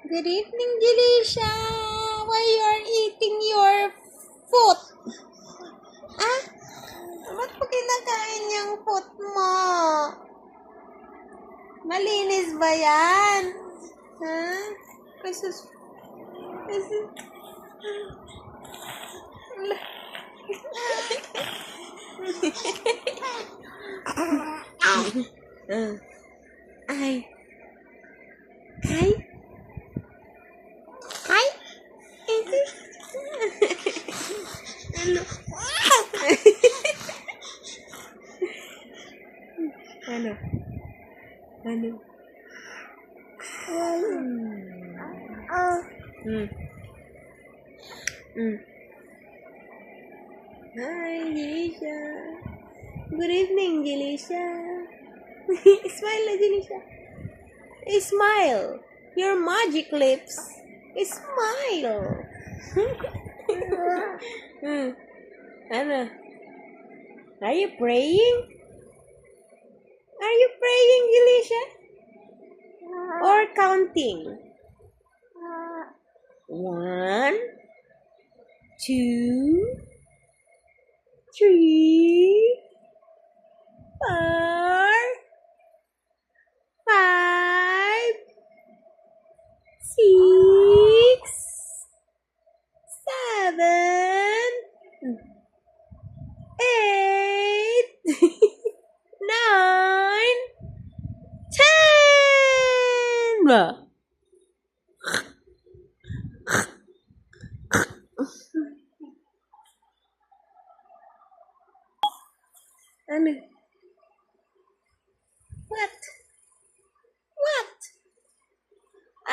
Good evening, Delisha. Why you are eating your foot? Ah? Ba't mo kinakain yung foot mo? Malinis ba yan? Ha? Sus... Ala. Ah. Ay. Ay. Ay. Ano? Ano? Hmm. Hmm. Hi, Delisha. Good evening, Delisha. Smile na, Delisha. Smile. Your magic lips. Smile. hmm. Ano? Are you praying? Are you praying, Delisha? Uh, or counting? Uh, One, two, three, ten. Ano? What? What?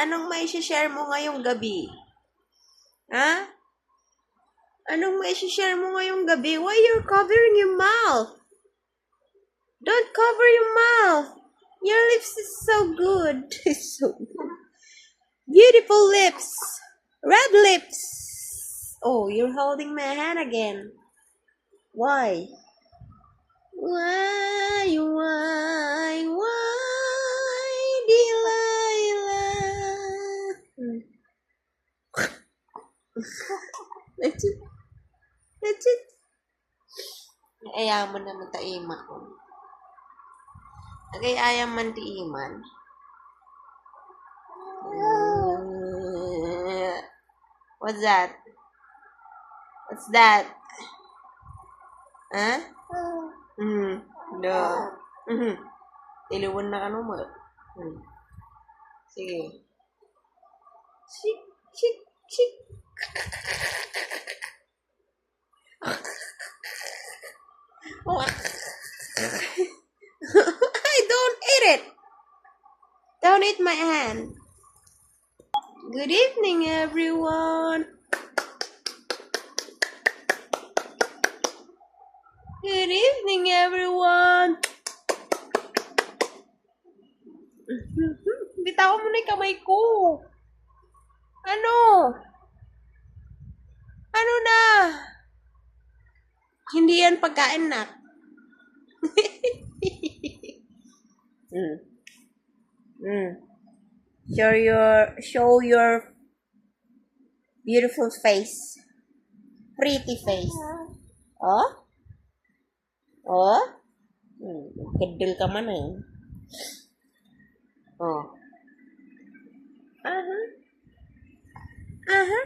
Anong may share mo ngayong gabi? Ha? Anong may share mo ngayong gabi? Why you're covering your mouth? Don't cover your mouth. Your lips is so good. So. Beautiful lips. Red lips. Oh, you're holding my hand again. Why? Why, why, why, Delilah? That's it. That's it. Ayaw mo naman ta ima ko. Agay ayaw man ti iman. What's that? What's that? Huh? Mm. No. Mhm. Iliwan na ano mo. Hmm. Sige. Shik, shik, shik. I don't eat it. Don't eat my hand. Good evening, everyone. Good evening, everyone. Bitawan mo na yung kamay ko. Ano? Ano na? Hindi yan pagkain na. mm. Mm. Show your show your beautiful face. Pretty face. Oh? Oh? Hmm, kedel ka man eh. Oh. Aha. Aha.